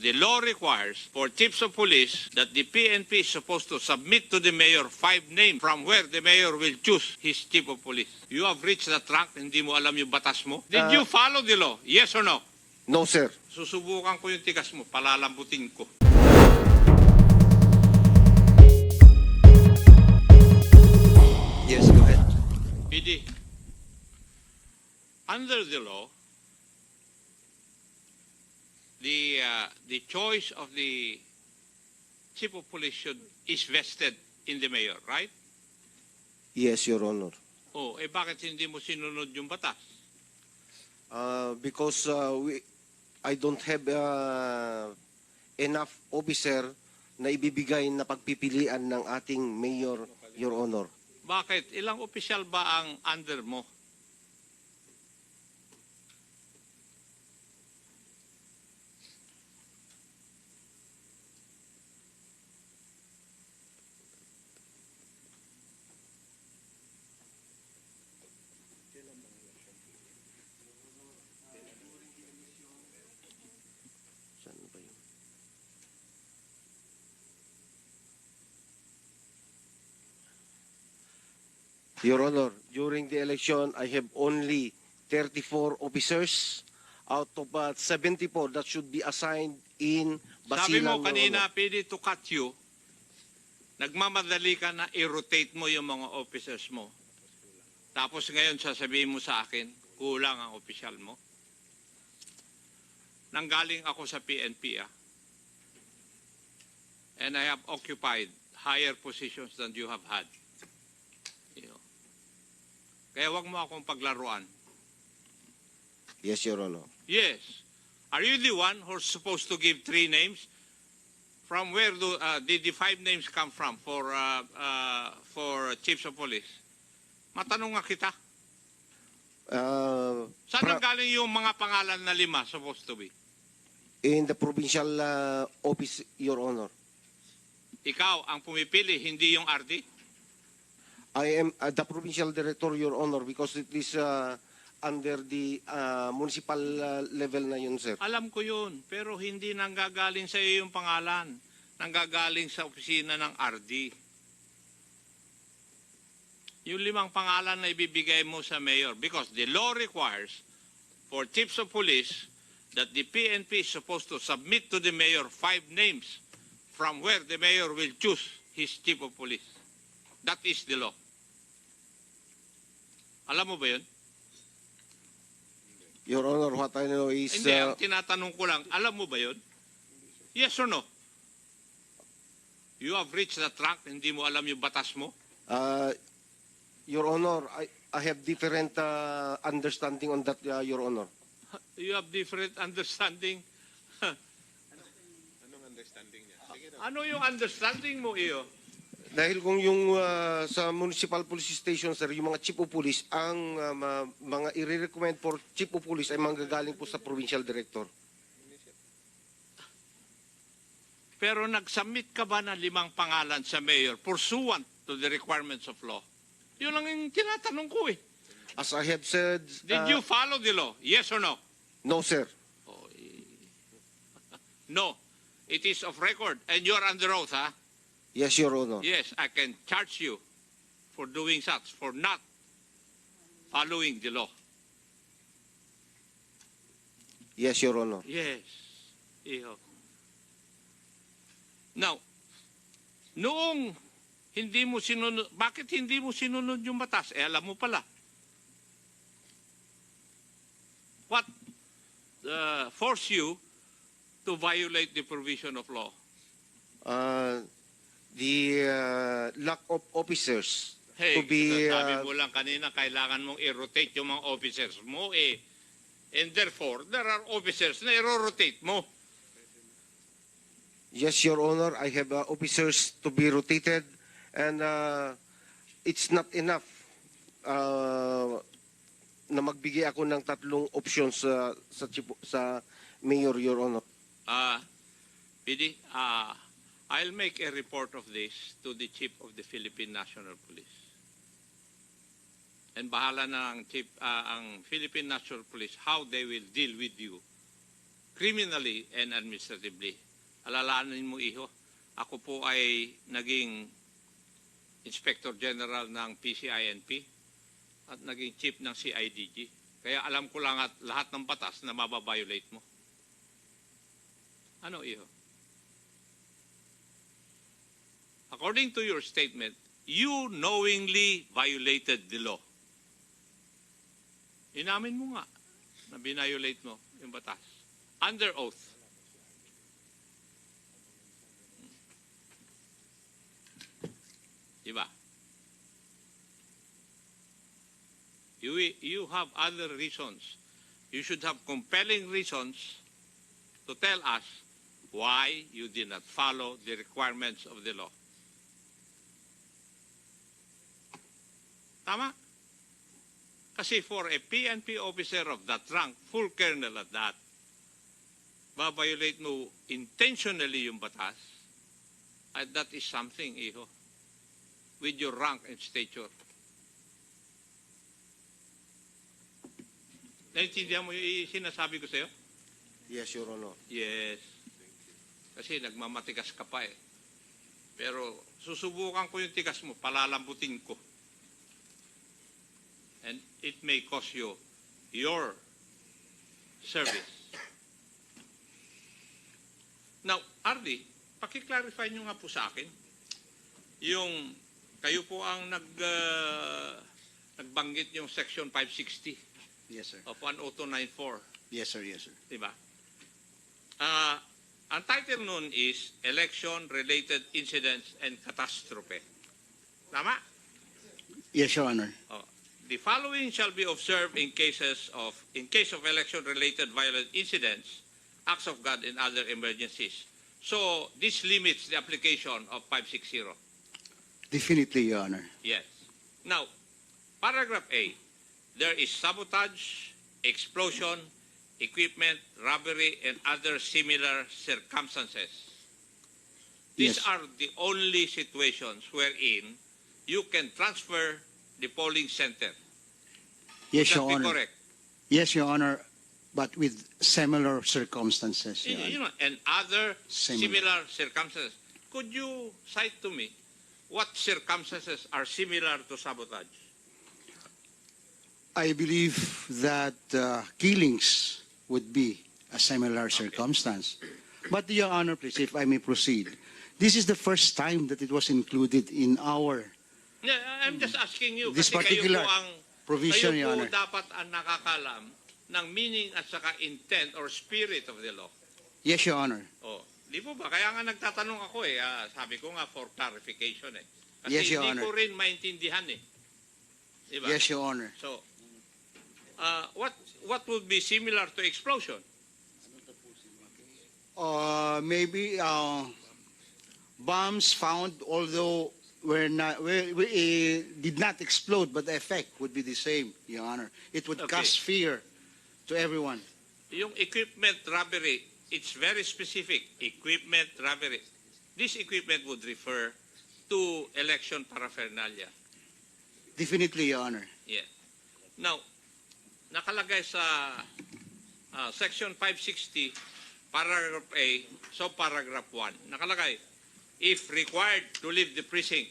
The law requires for chiefs of police that the PNP is supposed to submit to the mayor five names from where the mayor will choose his chief of police. You have reached that rank, hindi mo alam yung batas mo? Did Uh, you follow the law? Yes or no? No, sir. Susubukan ko yung tigas mo, palalambutin ko. Yes, go ahead. PD, under the law, the uh, the choice of the chief of police should is vested in the mayor, right? Yes, Your Honor. Oh, eh bakit hindi mo sinunod yung batas? Uh, because uh, we, I don't have uh, enough officer na ibibigay na pagpipilian ng ating mayor, Your Honor. Bakit? Ilang opisyal ba ang under mo? Saan ba yun? Your Honor, during the election, I have only 34 officers out of uh, 74 that should be assigned in Sabi mo Basilan, kanina. PD to cut you, nagmamadali ka na i-rotate mo yung mga officers mo. Tapos ngayon sasabihin mo sa akin, kulang ang opisyal mo. Nanggaling ako sa PNP ah. And I have occupied higher positions than you have had. Kaya wag mo akong paglaruan. Yes, Your Honor. Yes. Are you the one who's supposed to give three names? From where do uh, did the five names come from for uh, uh, for chiefs of police? Matanong nga kita. Uh, Saan ang galing yung mga pangalan na lima supposed to be? in the provincial uh, office, Your Honor. Ikaw ang pumipili, hindi yung RD? I am uh, the provincial director, Your Honor, because it is uh, under the uh, municipal uh, level na yun, sir. Alam ko yun, pero hindi nanggagaling sa iyo yung pangalan. Nanggagaling sa opisina ng RD. Yung limang pangalan na ibibigay mo sa mayor because the law requires for chiefs of police that the PNP is supposed to submit to the mayor five names from where the mayor will choose his chief of police. That is the law. Alam mo ba yun? Your Honor, what I know is Hindi, uh, ang tinatanong ko lang, alam mo ba yun? Yes or no? You have reached that rank, hindi mo alam yung batas mo? uh, Your Honor, I, I have different uh, understanding on that, uh, Your Honor. You have different understanding. Ano yung understanding mo, iyo? Dahil kung yung uh, sa municipal police station, sir, yung mga chief of police, ang uh, ma- mga i-recommend for chief of police ay manggagaling po sa provincial director. Pero nag-submit ka ba ng limang pangalan sa mayor pursuant to the requirements of law? Yun lang yung tinatanong ko eh. As I have said, Did uh, you follow the law? Yes or no? no, sir. Oh, eh. No. It is of record. And you're under oath, ha? Yes, Your Honor. Yes, I can charge you for doing such, for not following the law. Yes, Your Honor. Yes. Iho. Now, noong hindi mo sinunod, bakit hindi mo sinunod yung batas? Eh, alam mo pala. What uh, force you to violate the provision of law? Uh, the uh, lack of officers Hey, to be sabi uh, mo lang kanina, kailangan mong i-rotate yung mga officers mo eh. And therefore, there are officers na i-rotate mo. yes your honor i have uh, officers to be rotated and uh, it's not enough uh, na magbigay ako ng tatlong options sa sa chief- sa mayor your honor Uh, PD, uh, I'll make a report of this to the Chief of the Philippine National Police. And bahala na ang Chief, uh, ang Philippine National Police how they will deal with you criminally and administratively. Alalahanin mo, iho, ako po ay naging Inspector General ng PCINP at naging Chief ng CIDG. Kaya alam ko lang at lahat ng batas na mababiolate mo. Ano, iho? According to your statement, you knowingly violated the law. Inamin mo nga na binayolate mo yung batas. Under oath. Diba? You, you have other reasons. You should have compelling reasons to tell us why you did not follow the requirements of the law. Tama? Kasi for a PNP officer of that rank, full colonel at that, babiolate mo intentionally yung batas, at that is something, iho, with your rank and stature. Naintindihan mo yung sinasabi ko sa'yo? Yes, Your Honor. Yes. Kasi nagmamatigas ka pa eh. Pero susubukan ko yung tigas mo, palalambutin ko. And it may cost you your service. Now, Ardi, pakiclarify nyo nga po sa akin yung kayo po ang nag, uh, nagbanggit yung section 560 Yes, sir. of 10294. Yes, sir. Yes, sir. Diba? Ah, ang title nun is Election-Related Incidents and Catastrophe. Tama? Yes, Your Honor. Oh. The following shall be observed in cases of in case of election-related violent incidents, acts of God, and other emergencies. So this limits the application of 560. Definitely, Your Honor. Yes. Now, paragraph A, there is sabotage, explosion, equipment, robbery, and other similar circumstances. These Yes. are the only situations wherein you can transfer the polling center. Yes, Your Honor. correct? Yes, Your Honor. But with similar circumstances, You, Your you Honor. know, and other Similar. similar circumstances. Could you cite to me what circumstances are similar to sabotage? I believe that uh, killings would be a similar circumstance. But, Your Honor, please, if I may proceed. This is the first time that it was included in our Yeah, I'm just asking you. This kasi particular kayo po ang, provision, kayo Your po Honor. dapat ang nakakalam ng meaning at saka intent or spirit of the law. Yes, Your Honor. Oh, di po ba? Kaya nga nagtatanong ako eh. ah, sabi ko nga for clarification eh. Kasi Yes, Your hindi Honor. ko rin maintindihan eh. Di ba? Yes, Your Honor. So, uh, what what would be similar to explosion? Uh, maybe uh, bombs found, although were not, were, were, eh, did not explode, but the effect would be the same, Your Honor. It would Okay. cause fear to everyone. Yung equipment robbery, it's very specific. Equipment robbery. This equipment would refer to election paraphernalia. Definitely, Your Honor. Yeah. Now, nakalagay sa ah, section 560, paragraph A, so paragraph 1, nakalagay, if required to leave the precinct.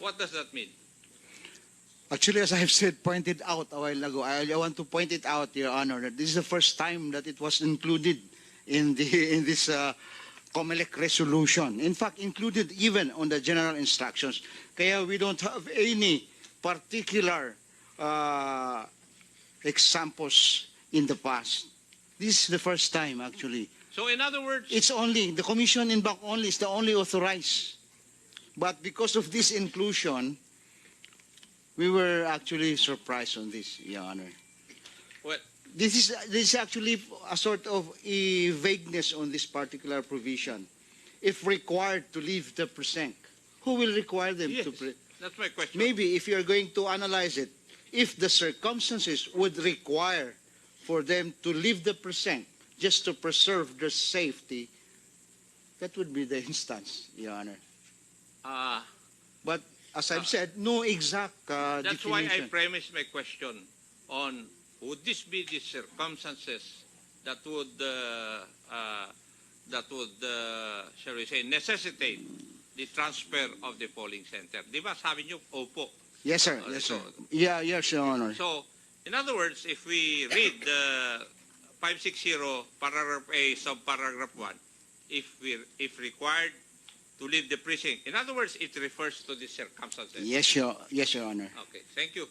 What does that mean? Actually, as I have said, pointed out a while ago, I, I want to point it out, Your Honor, that this is the first time that it was included in the in this uh, COMELEC resolution. In fact, included even on the general instructions. Kaya we don't have any particular uh, examples in the past. This is the first time, actually. So in other words, It's only, the commission in back only is the only authorized. But because of this inclusion, we were actually surprised on this, Your Honor. well, This is, this is actually a sort of a vagueness on this particular provision. If required to leave the precinct, who will require them yes, to? Pre- that's my question. Maybe if you're going to analyze it, if the circumstances would require for them to leave the precinct just to preserve their safety, that would be the instance, Your Honor. Ah, But as I've said, no exact uh, that's why I definition. premised my question on would this be the circumstances that would, uh, uh, that would, uh, shall we say, necessitate the transfer of the polling center. Di ba sabi niyo, opo. Yes, sir. Yes, sir. Yeah, yes, Your Honor. So, in other words, if we read the 560 paragraph A subparagraph 1, if we if required to leave the precinct, in other words, it refers to the circumstances. Yes, Your, yes, Your Honor. Okay, thank you.